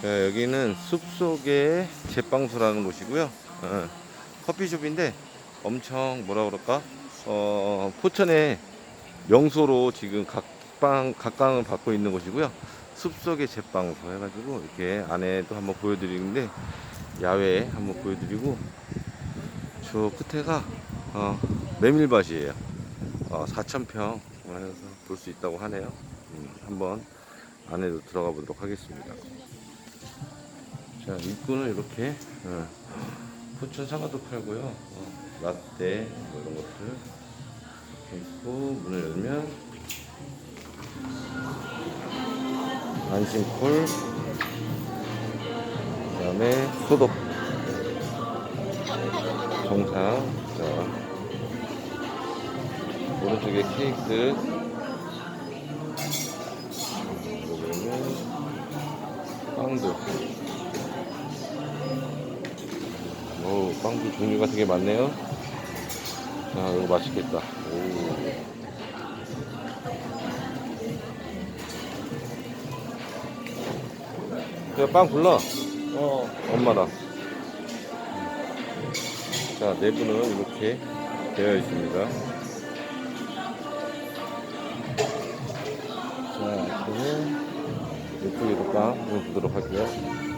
자, 여기는 숲속의 제빵소라는 곳이고요. 어, 커피숍인데 엄청 뭐라 그럴까? 어, 포천의 명소로 지금 각방, 각광을 받고 있는 곳이고요. 숲속의 제빵소 해가지고 이렇게 안에도 한번 보여드리는데 야외 한번 보여드리고 저 끝에가 어, 메밀밭이에요. 어, 4,000평 해서 볼 수 있다고 하네요. 음, 한번 안에도 들어가 보도록 하겠습니다. 자, 입구는 이렇게 어, 포천 사과도 팔고요. 어, 라떼 뭐 이런 것들. 이렇게 있고 문을 열면 안심콜 그다음에 소독 정상. 자 오른쪽에 케이크. 여기는 빵도 빵도 종류가 되게 많네요. 자 이거 맛있겠다. 오. 야빵 불러. 어. 엄마랑. 자 내부는 이렇게 되어 있습니다. 자 그러면 이쪽에도 빵 한번 보도록 할게요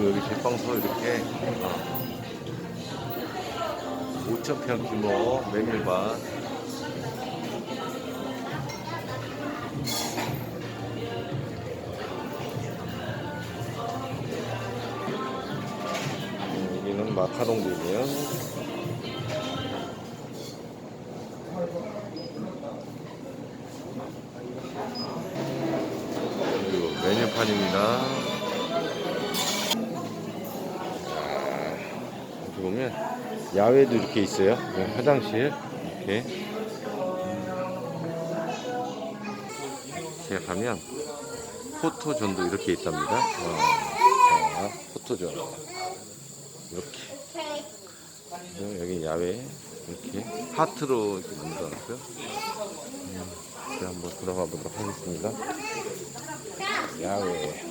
그리고 여기 제빵소 이렇게 어, 5,000평 규모 메밀밭. 음, 여기는 마카롱들이에요 그리고 메뉴판입니다 보면 야외도 이렇게 있어요. 네, 화장실 이렇게. 제가 가면 포토존도 이렇게 있답니다. 어, 자, 포토존 이렇게. 여기 야외 이렇게 하트로 이렇게 만들어놨어요. 음, 이제 한번 들어가 보도록 하겠습니다. 야외.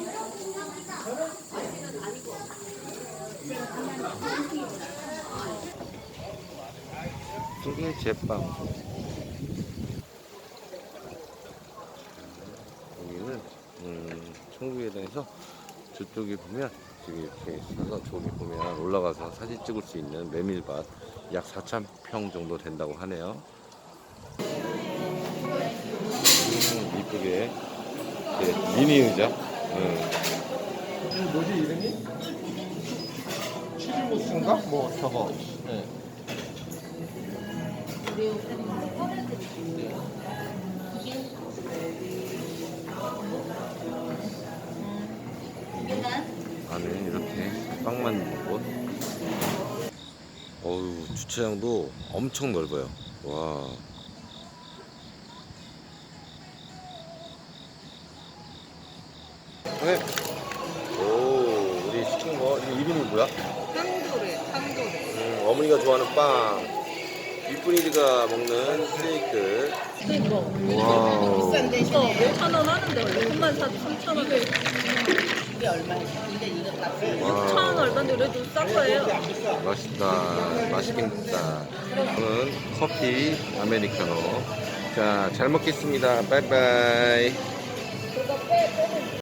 이게 제빵. 여기는 음, 청구계단에서 저쪽에 보면 저기 이렇게 있어서 저기 보면 올라가서 사진 찍을 수 있는 메밀밭 약 4,000평 정도 된다고 하네요. 음, 이쁘게 미니 의자. 음, 이 뭐지 이름이? 치즈무스인가? 뭐 저거. 네. 안에 이렇게 빵 만드는 곳. 어우 주차장도 엄청 넓어요. 와. 네. 시킨 거 이름이 뭐야? 탕도레, 탕도레. 음, 어머니가 좋아하는 빵. 이쁜이가 먹는 스테이크. 와우. 비싼데 이거 5천 원 하는데 원래 6만 4, 3천 원. 이게 얼마야? 근데 이거 다 6천 원 얼마인데 그래도 싼 거예요. 맛있다. 맛있겠다. 저는 커피 아메리카노. 자, 잘 먹겠습니다. 빠이빠이.